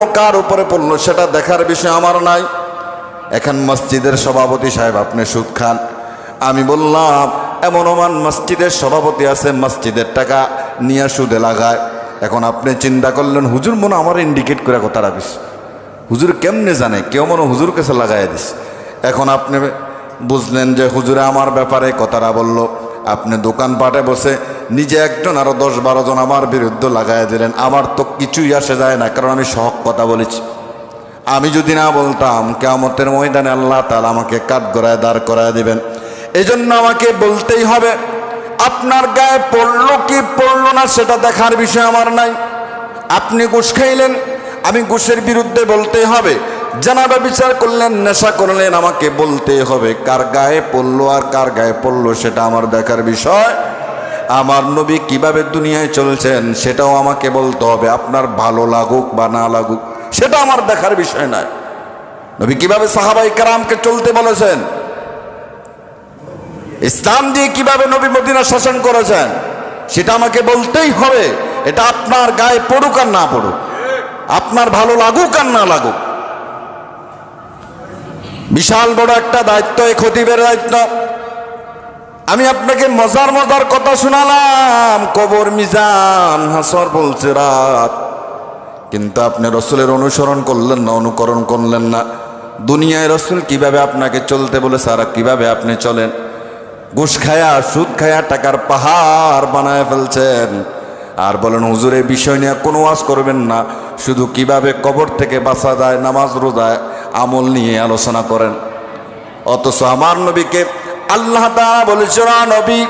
কার উপরে পড়ল সেটা দেখার বিষয় আমার নাই। এখন মসজিদের সভাপতি সাহেব, আপনি সুদ খান। আমি বললাম, এমন ওমান মসজিদের সভাপতি আছে, মসজিদের টাকা নিয়ে সুদে লাগায়। এখন আপনি চিন্তা করলেন, হুজুর মনে আমার ইন্ডিকেট করে কথা রাখিস হুজুর কেমনে জানে? কেউ মনে হুজুর কাছে লাগাই দিস এখন আপনি বুঝলেন যে হুজুরে আমার ব্যাপারে কথাটা বলল। আপনি দোকানপাটে বসে নিজে একজন আরও দশ বারো জন আমার বিরুদ্ধে লাগাই দিলেন। আমার তো কিছুই আসে যায় না, কারণ আমি সহক কথা বলেছি। আমি যদি না বলতাম কেমতের ময়দানে আল্লাহ তালা আমাকে কাঠ গড়ায় দাঁড় করায় দিবেন। এই আমাকে বলতেই হবে, আপনার গায়ে পড়ল কি পড়ল না সেটা দেখার বিষয় আমার নাই। আপনি ঘুষ খাইলেন, আমি ঘুষের বিরুদ্ধে বলতেই হবে। জানাবা বিচার করলেন, নেশা করলেন, আমাকে বলতেই হবে, কার গায়ে পড়ল আর কার গায়ে পড়ল সেটা আমার দেখার বিষয় আমার নবী কীভাবে দুনিয়ায় চলছেন সেটাও আমাকে বলতে হবে। আপনার ভালো লাগুক বা না লাগুক, সেটা আমার দেখার বিষয় নয়। নবী কীভাবে সাহাবাই কারামকে চলতে বলেছেন? ইসলাম দিয়ে কীভাবে নবী মদিনা শাসন করেছেন, সেটা আমাকে বলতেই হবে। এটা আপনার গায়ে পড়ুক আর না পড়ুক, আপনার ভালো লাগুক আর না লাগুক। বিশাল বড় একটা দায়িত্ব এ খতিবের দায়িত্ব। আমি আপনাকে মজার মজার কথা শোনালাম। কবর মিজান হাসর বলছে রাত। কিন্তু আপনি রসুলের অনুসরণ করলেন না, অনুকরণ করলেন না। দুনিয়ায় রসুল কীভাবে আপনাকে চলতে বলে, সারা কীভাবে আপনি চলেন? ঘুষ খায়া, সুদ খায়া টাকার পাহাড় বানায় ফেলছেন। আর বলেন, হুজুর, এই বিষয় নিয়ে কোনো ওয়াজ করবেন না। শুধু কীভাবে কবর থেকে বাঁচা যায়, নামাজ রোজায় আমল নিয়ে আলোচনা করেন। অথচ আমার নবীকে আল্লাহ তাআলা বলেছে "না নবী,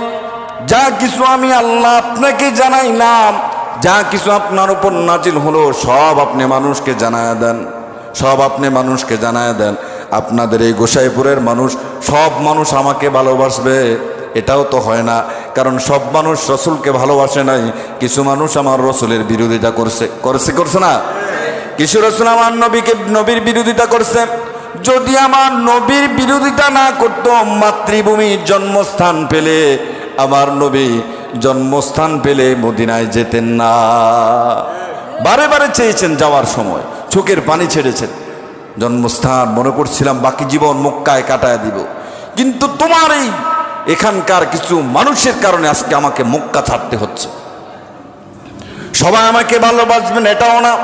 যা কিছু আমি আল্লাহ আপনাকে জানাইলাম, যা কিছু আপনার উপর নাজিল হলো, সব আপনি মানুষকে জানায় দেন, সব আপনি মানুষকে জানায় দেন। আপনাদের এই গোসাইপুরের মানুষ, সব মানুষ আমাকে ভালোবাসবে, এটাও তো হয় না। কারণ সব মানুষ রসুলকে ভালোবাসে নাই, কিছু মানুষ আমার রসুলের বিরোধিতা করছে করছে করছে না? কিছু রসুল আমার নবীকে, নবীর বিরোধিতা করছে। যদি আমার নবীর বিরোধিতা না করত মাতৃভূমির জন্মস্থান পেলে, আমার নবী জন্মস্থান পেলে মদিনায় যেতেন না। বারে বারে চেয়েছেন যাওয়ার সময়, চোখের পানি ছেড়েছেন। জন্মস্থান মনে করছিলাম বাকি জীবন মক্কায় কাটায় দিব। কিন্তু তোমার এই এখানকার কিছু মানুষের কারণে আজকে আমাকে মক্কা ছাড়তে হচ্ছে। সবাই আমাকে ভালোবাসবেন, এটাও না।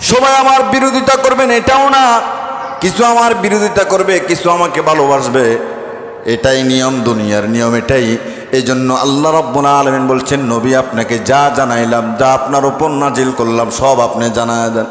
সবাই আমার বিরোধিতা করবেন, এটাও না। কিছু আমার বিরোধিতা করবে, কিছু আমাকে ভালোবাসবে। এটাই নিয়ম দুনিয়ার নিয়ম এটাই। এই জন্য আল্লাহ রব্বুল আলমিন বলছেন, নবী আপনাকে যা জানাইলাম, যা আপনার উপর নাজিল করলাম, সব আপনি জানায় দেন।